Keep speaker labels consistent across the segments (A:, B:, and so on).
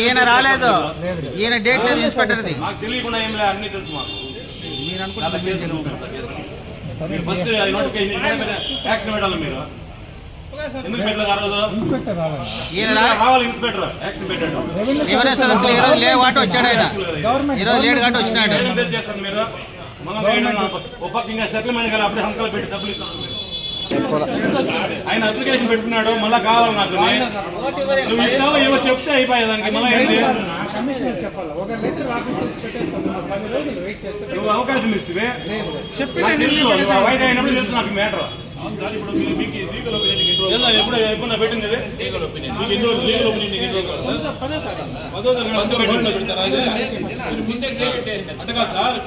A: ఈయన రాలేదు. ఈయన డేట్ లేదు
B: తెలియకుండా ఏం లేదు అన్ని తెలుసు మాకు.
A: మీరు అనుకుంటే
B: ఫస్ట్ యాక్షన్ పెట్టాలి మీరు. ఎందుకు పెట్టలేదు ఆ రోజు? రావాలి. ఇన్స్పెక్టర్? యాక్షన్ పెట్టాడు.
A: రెవెన్యూ సదస్సులు ఈ రోజు లేవు కాబట్టి వచ్చాడు ఆయన. ఈ రోజు లేడు కాబట్టి వచ్చినాడు.
B: మీరు? మనం ఒక పక్క ఇంకా సెటిల్మెంట్ కదా అప్పుడే హంకలు పెట్టి డబ్బులు ఇస్తాం ఆయన అప్లికేషన్ పెట్టుకున్నాడు మళ్ళా కావాలి నాకు నువ్వు ఇస్తావో ఏవో చెప్తే అయిపోయే దానికి మళ్ళీ ఏంటి నువ్వు అవకాశం ఇస్తే తెలుసు వాయిదా అయినప్పుడు తెలుసు నాకు మ్యాటర్ ఎప్పుడు ఎప్పుడు పెట్టింది లీగల్ ఒపీనియన్ కావాలి సార్? పదో తరగతి. పెడతారా? అంటే కాదు సార్.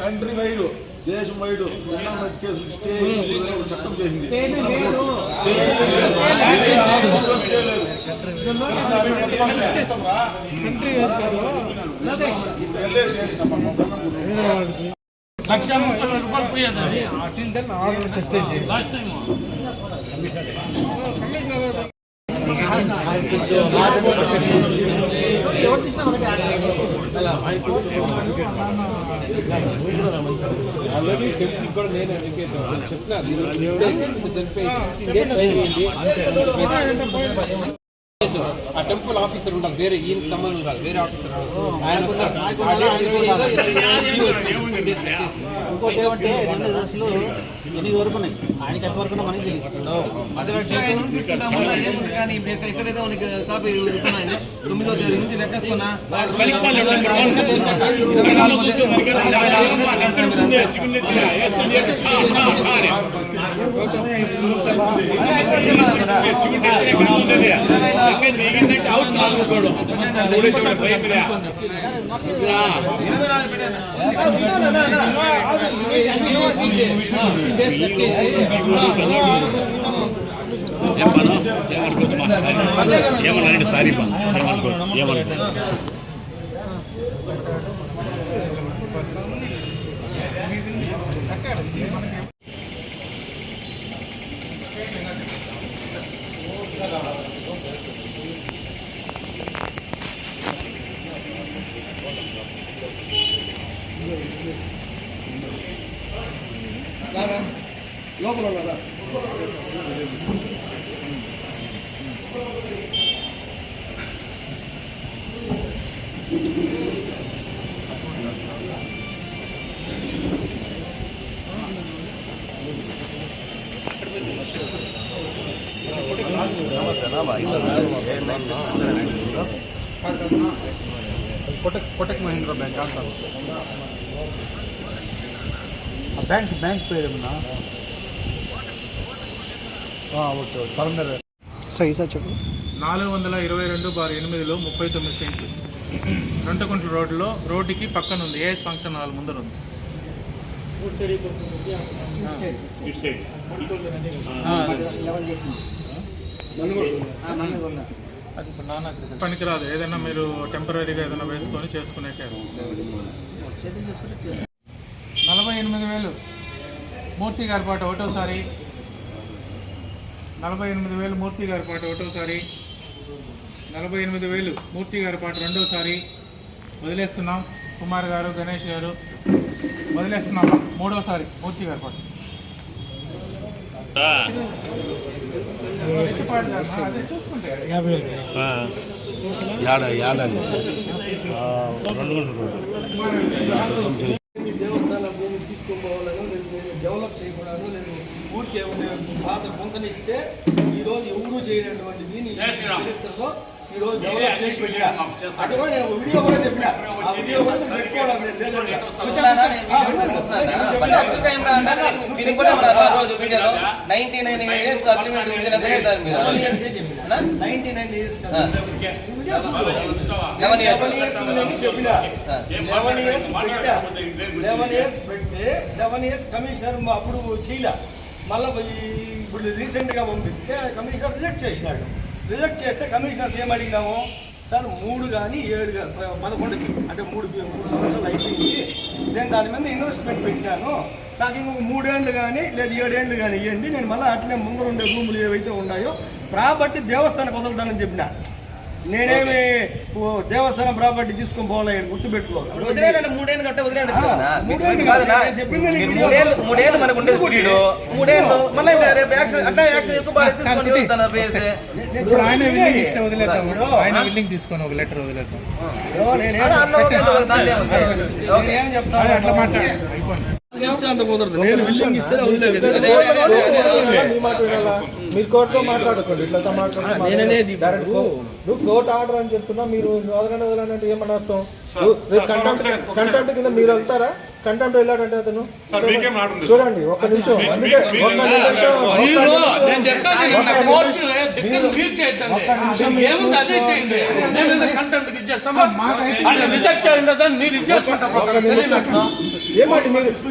C: కంట్రీ వైడ్ దేశం వైడ్ కేసులు స్టే ఒక చట్టం చేసింది.
D: లక్ష ముప్పై వేల రూపాయలు పోయేది అది లాస్ట్ టైం ఆల్రెడీ చెప్పి కూడా నేను అడిగేది చెప్తున్నాను చనిపోయింది
E: ఆ టెంపుల్ ఆఫీసర్ ఉంటారు వేరే ఈయనకి సంబంధం కాదు. వేరే ఆఫీసర్ ఆయన.
A: ఇంకోటి ఏమంటే రెండు దశలు ఎనిమిది వరకు ఉన్నాయి. ఆయనకి ఎంత వరకు మనకి తెలియదు
F: కానీ ఎక్కడైతే మనకి కాపీ ఉన్నాయి తొమ్మిదో తేదీ నుంచి లెక్కేసుకున్నా. ఇరవై నాలుగు పెట్టాను
G: ఏమన్నారండి సారీ బా ఏమనుకో ఏమనుకో
C: లోపల ఉన్నారా?
H: కోటక్ కోటక్ మహీంద్రా బ్యాంక్ అంటారు ఆ బ్యాంక్ బ్యాంక్ పేరు ఏమన్నా ఆ, ఓకే ఓకే పరందర్
A: సార్ ఈసారి చెప్పు.
I: నాలుగు వందల ఇరవై రెండు బార్ ఎనిమిదిలో ముప్పై తొమ్మిది సెంట్లు. రొంటకుంట్ల రోడ్లో రోడ్డుకి పక్కన ఉంది. ఏఎస్ ఫంక్షన్ హాల్ ముందర ఉంది? పనికిరాదు. ఏదైనా మీరు టెంపరీగా ఏదైనా వేసుకొని చేసుకునే నలభై ఎనిమిది వేలు. మూర్తి గారి పాట ఒకటోసారి. నలభై ఎనిమిది వేలు మూర్తి గారి పాట ఒకటోసారి. నలభై ఎనిమిది వేలు మూర్తి గారి పాట రెండోసారి. వదిలేస్తున్నాం కుమార్ గారు గణేష్ గారు. వదిలేస్తున్నాం మూడోసారి మూర్తి గారి పాట.
G: యాడ రెండు గంటలు
F: ఈ దేవస్థానం భూమి తీసుకోపోవాలను లేదు నేను డెవలప్ చేయకూడదు నేను ఊరికే ఉండే పాత పొంతనిస్తే ఈ రోజు ఎవరు చేయనటువంటి దీన్ని ఈ చరిత్రలో ఈ రోజు డెవలప్ చేసి పెట్టా అది కూడా నేను ఒక వీడియో కూడా చెప్పిన. ఆ వీడియో కూడా పెట్టుకోవడం. నేను
E: ఇయర్స్
F: లెవెన్ పెడితే లెవెన్ ఇయర్స్ కమిషనర్ అప్పుడు చేయలే. మళ్ళీ ఇప్పుడు రీసెంట్గా పంపిస్తే కమిషనర్ రిజెక్ట్ చేసినాడు రిజెక్ట్ చేస్తే కమిషనర్ ఏం అడిగినాము? సార్ మూడు కానీ ఏడు కానీ పదకొండుకి అంటే మూడు మూడు సంవత్సరాలు అయిపోయింది. నేను దాని మీద ఇన్వెస్ట్మెంట్ పెట్టాను నాకు ఇంకొక మూడేళ్ళు కానీ లేదా ఏడేళ్ళు కానీ ఇవ్వండి నేను మళ్ళీ అట్లే ముందర ఉండే భూములు ఏవైతే ఉన్నాయో ప్రాపర్టీ దేవస్థానం వదులుతానని చెప్పిన. నేనేమి ఓ దేవస్థానం ప్రాపర్టీ తీసుకొని పోలేదు గుర్తుపెట్టుకో.
A: వదిలేయండి మూడేళ్ళు కట్టే వదిలేయండి.
F: ఆ, మూడేళ్ళు
A: మనకు ఉండేది మూడేళ్ళు మళ్ళీ రేపు యాక్షన్ అట్లా యాక్షన్ ఎక్కువ
I: ఆయన విల్లింగ్ తీసుకొని ఒక లెటర్ వదిలేద్దాం.
F: నేనేం. నేనేం చెప్తాను?
I: అట్లా మాట్లాడు.
F: అంత కుదరదు నేను ఇస్తే?
H: మీరు కోర్టులో మాట్లాడుకోండి. ఇట్లా
F: నేననేది
H: కో- నువ్వు కోర్టు ఆర్డర్ అని చెప్తున్నా మీరు వదలండి వదలండి అంటే ఏమని అర్థం? కంటెంట్ కంటెంట్ కింద మీరు వెళ్తారా? కంటెంట్ వెళ్ళాడంటే అతను? చూడండి. ఒక్క నిమిషం, ఒక్క
D: మీరు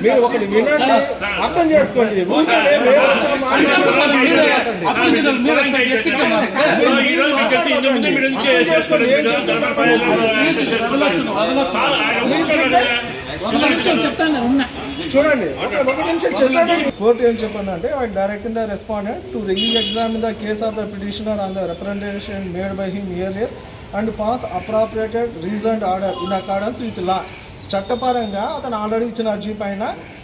D: మీరు
H: ఒకటి వినండి అర్థం చేసుకోండి.
D: మీరు అప్లికేషన్ మీరు ఎక్కించారు
H: అర్థం చేసుకోండి ఏం చేస్తున్నారు
D: చెప్తాను. ఉన్నా.
H: చూడండి. కోర్టు ఏం చెప్పింది అంటే direct the respondent to re examine the case of the petitioner on the representation made by him earlier and pass appropriated reason order in accordance with law చట్టపరంగా అతను ఆల్రెడీ ఇచ్చిన అర్జీ పైన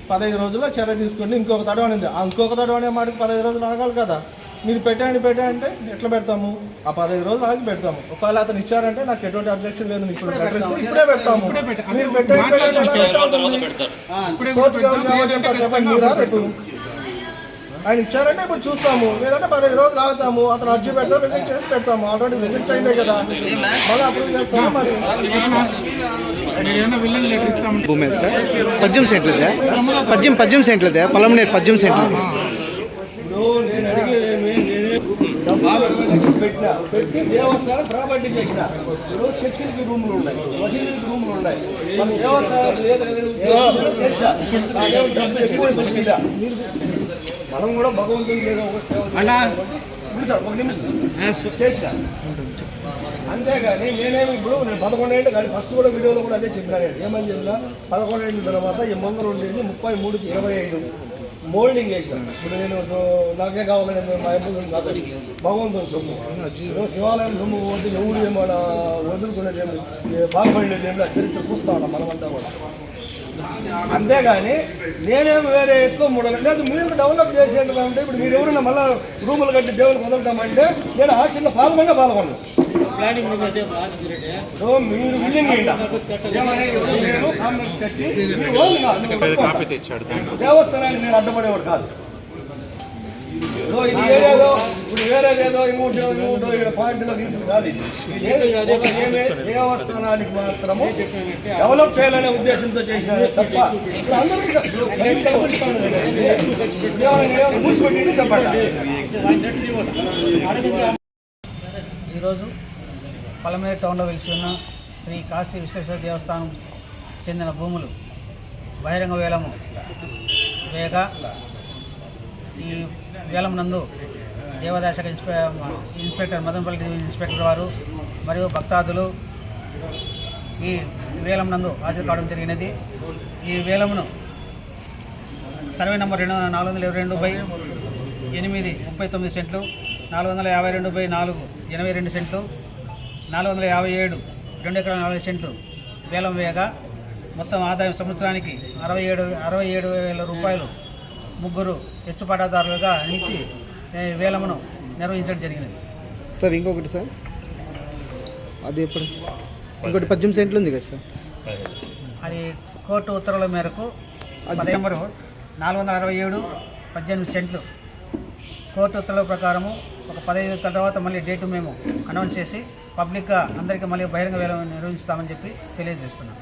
H: పదహైదు రోజుల్లో చర్య తీసుకుని ఇంకొక తడవ అనేది ఆ ఇంకొక తడవ అనే మాటకి పదహైదు రోజులు ఆగాలి కదా. మీరు పెట్టండి పెట్టండి. అంటే ఎట్లా పెడతాము? ఆ పదహైదు రోజులు ఆగి పెడతాము. ఒకవేళ అతను ఇచ్చారంటే నాకు ఎటువంటి అబ్జెక్షన్ లేదు నీకు ఇప్పుడు పెడతాము. మీరు పెట్టండి ఆయన ఇచ్చారంటే ఇప్పుడు చూస్తాము. లేదంటే పదిహేను రోజులు ఆగుతాము. అతను అర్జీ పెడతాం విజిట్ చేసి పెడతాము. ఆల్రెడీ విజిట్ అయిందే కదా. మళ్ళీ అప్రూవ్ చేస్తాము మరి?
J: భూమి సార్. పద్యం సెంట్లదే? పద్యం పద్యం సెంట్లదే? పొలంనేరు పద్యం సెంట్లు
F: ఇప్పుడు నేను అడిగేది ఏమి నేనే డబ్బులు పెట్టిన పెట్టి దేవస్థానం ప్రాపర్టీ చేసిన. ఇప్పుడు చర్చిలకి రూములు ఉన్నాయి మసీదులకి రూములు ఉన్నాయి. మన దేవస్థానం లేదు మనం కూడా భగవంతుని లేదా ఒక సేవ. ఇప్పుడు సార్ ఒక నిమిషం. చేసిన. అంతేగాని నేనేమి ఇప్పుడు నేను పదకొండేళ్ళు కానీ ఫస్ట్ కూడా వీడియోలో కూడా అదే చెప్పినాను నేను. ఏమని చెప్పినా? పదకొండేళ్ళ తర్వాత ఈ ముందర ఉండేది ముప్పై మూడుకి ఇరవై ఐదు. మోల్డింగ్ వేసాను ఇప్పుడు నేను నాకే కావాలని మా కాదు భగవంతుని సొమ్ము. శివాలయం సొమ్ము పోతే ఎవరు ఏమైనా వదులుకునేది ఏమి బాగుపడేది ఏమి చరిత్ర చూస్తా ఉన్నాం మనమంతా కూడా. అంతేగాని నేనేం వేరే ఎక్కువ మూడలు లేదు మీరు డెవలప్ చేసేది అంటే ఇప్పుడు మీరు ఎవరైనా మళ్ళీ రూములు కట్టి దేవునికి వదులుతామంటే నేను ఆక్షన్లో పాల్గొన్నా పాల్గొన్నాను మీరు విల్లింగ్ కట్టి మీరు కాదు. దేవస్థానానికి నేను అడ్డపడేవాడు కాదు. సో ఇది ఏదేదో ఇప్పుడు వేరేదేదో ఇంకోటి ఇంకోటో ఇక్కడ పాయింట్లో కాదు దేవస్థానానికి మాత్రము డెవలప్ చేయాలనే ఉద్దేశంతో చేసిన తప్ప ఇప్పుడు మూసిపెట్టి చెప్పండి.
A: ఈరోజు పలమనేరు టౌన్లో వెలిసి ఉన్న శ్రీ కాశీ విశ్వేశ్వర దేవస్థానం చెందిన భూములు. బహిరంగ వేలము. వేగా ఈ వేలం నందు దేవదాశక ఇన్స్పె ఇన్స్పెక్టర్ మదనపల్లి ఇన్స్పెక్టర్ వారు మరియు భక్తాదులు ఈ వేలం నందు హాజరు కావడం జరిగినది. ఈ వేలమును సర్వే నంబర్ రెండు నాలుగు వందల ఇరవై రెండు బై ఎనిమిది ముప్పై తొమ్మిది సెంట్లు నాలుగు వందల యాభై రెండు బై నాలుగు ఎనభై రెండు సెంట్లు నాలుగు వందల యాభై ఏడు రెండు ఎకరాల నలభై సెంట్లు వేలం వేయగా మొత్తం ఆదాయం సంవత్సరానికి అరవై ఏడు అరవై ఏడు వేల రూపాయలు ముగ్గురు హెచ్చుపాటాదారులుగా నుంచి ఏ, వేలమును నిర్వహించడం జరిగినది.
J: సార్ ఇంకొకటి సార్. అది ఎప్పుడు? ఇంకోటి పద్యం సెంట్లు ఉంది కదా సార్.
A: అది కోర్టు ఉత్తర్వుల మేరకు డిసెంబరు నాలుగు వందల అరవై ఏడు పద్దెనిమిది సెంట్లు. కోర్టు ఉత్తర్వుల ప్రకారము ఒక పదహైదు తర్వాత మళ్ళీ డేటు మేము అనౌన్స్ చేసి పబ్లిక్గా అందరికీ మళ్ళీ బహిరంగ వేలం నిర్వహిస్తామని చెప్పి తెలియజేస్తున్నాం.